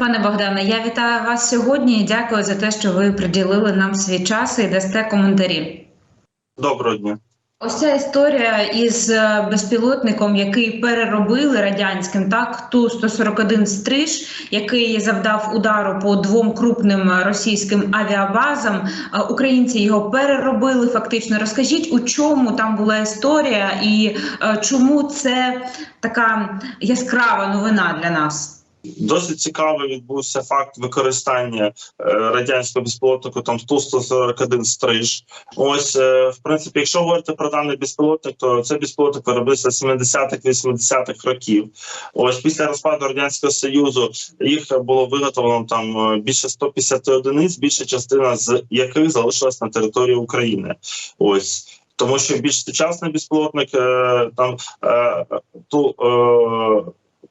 Пане Богдане, я вітаю вас сьогодні і дякую за те, що ви приділили нам свій час і дасте коментарі. Доброго дня. Ось ця історія із е, безпілотником, який переробили радянським, так ту 141 стриж, який завдав удару по двом крупним російським авіабазам. Е, Українці його переробили. Фактично, розкажіть, у чому там була історія, і е, чому це така яскрава новина для нас? Досить цікавий відбувся факт використання е, радянського безпілотнику там Ту-141 стриж. Ось е, в принципі, якщо говорити про даний безпілотник, то це безпілотник виробився з 70-х 80-х років. Ось після розпаду радянського союзу їх було виготовлено там е, більше 150 одиниць, більша частина з яких залишилась на території України. Ось. Тому що більш сучасний безпілотник там ту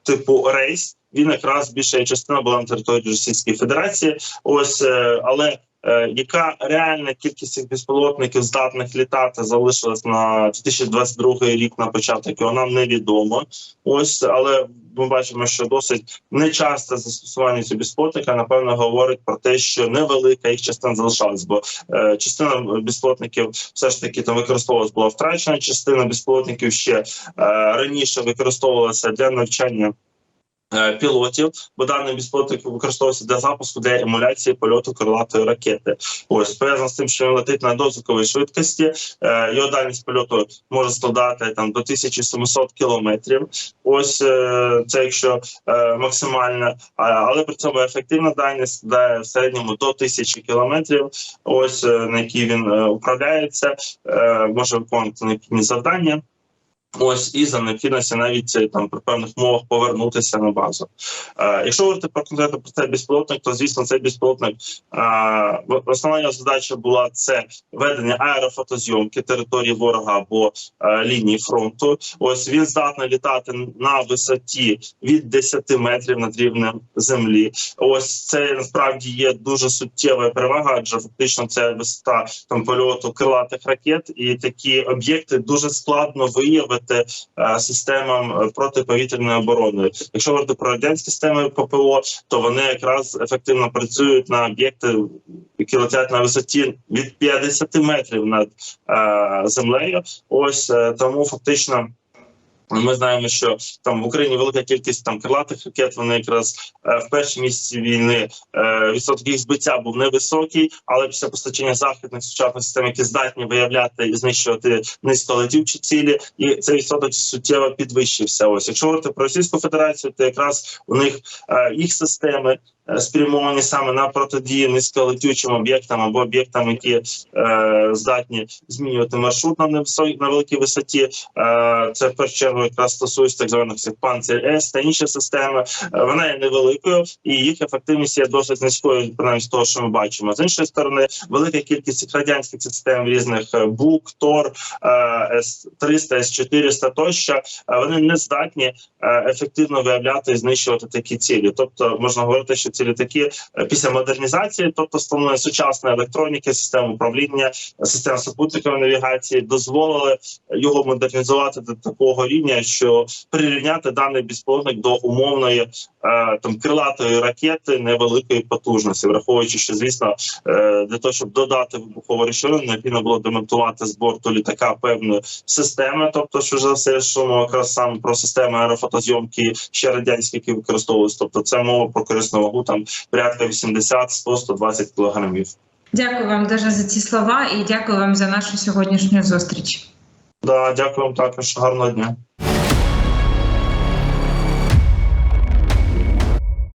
типу рейс, він якраз більша частина була на території Російської Федерації. Ось е, але. е, Яка реальна кількість цих безпілотників здатних літати залишилась на 2022 рік на початок? Його нам невідомо. Ось але ми бачимо, що досить нечасте застосування цього безпілотника напевно говорить про те, що невелика їх частина залишалась, бо е, частина безпілотників все ж таки там використовувалась була втрачена. Частина безпілотників ще е, раніше використовувалася для навчання. Е, Пілотів, бо даний безпілотник використовується для запуску для емуляції польоту крилатої ракети. Ось пов'язано з тим, що він летить на дозвуковій швидкості. Е, його дальність польоту може складати там до 1700 кілометрів. Ось е, це якщо максимальна, але при цьому ефективна дальність складає в середньому до 1000 кілометрів. Ось на якій він управляється, може виконувати необхідні завдання. Ось і за необхідності навіть е, там при певних умовах повернутися на базу. Е, якщо говорити про конкретно про цей безпілотник, то звісно цей безпілотник е, основна його задача була це ведення аерофотозйомки території ворога або е, лінії фронту. Ось він здатний літати на висоті від 10 метрів над рівнем землі. Ось це насправді є дуже суттєва перевага, адже фактично це висота там польоту крилатих ракет, і такі об'єкти дуже складно виявити е, системам е, протиповітряної оборони. Якщо говорити про радянські системи ППО, то вони якраз ефективно працюють на об'єкти, які летять на висоті від 50 метрів над е, землею. Ось тому фактично. Ми знаємо, що там в Україні велика кількість там крилатих ракет. Вони якраз е, в перші місяці війни е, відсоток їх збиття був невисокий, але після постачання західних сучасних систем, які здатні виявляти і знищувати низьколетівчі цілі, і цей відсоток суттєво підвищився. Ось якщо говорити про Російську Федерацію, то якраз у них е, їх системи. Спрямовані саме на протидії низьколетючим об'єктам або об'єктам, які е, здатні змінювати маршрут на невисокій на великій висоті. Е, це в першу чергу якраз стосується так званих панцир С та інші системи. Е, вона є невеликою і їх ефективність є досить низькою, принаймні з того, що ми бачимо. З іншої сторони, велика кількість радянських систем різних е, БУК, ТОР, С 300 С 400 тощо е, вони не здатні е, ефективно виявляти і знищувати такі цілі. Тобто можна говорити, що ці літаки е, після модернізації, тобто встановлення сучасної електроніки, систем управління, систем супутникової навігації, дозволили його модернізувати до такого рівня, що прирівняти даний безпілотник до умовної е, там крилатої ракети невеликої потужності, враховуючи, що звісно е, для того, щоб додати вибухову речовину, необхідно було демонтувати з борту літака певної системи. Тобто, що за все, що ми якраз саме про системи аерофотозйомки ще радянські, які використовувалися. Тобто, це мова про корисну вагу там порядка 80, 100, 120 кілограмів. Дякую вам дуже за ці слова і дякую вам за нашу сьогоднішню зустріч. Да, дякую вам також. Гарного дня.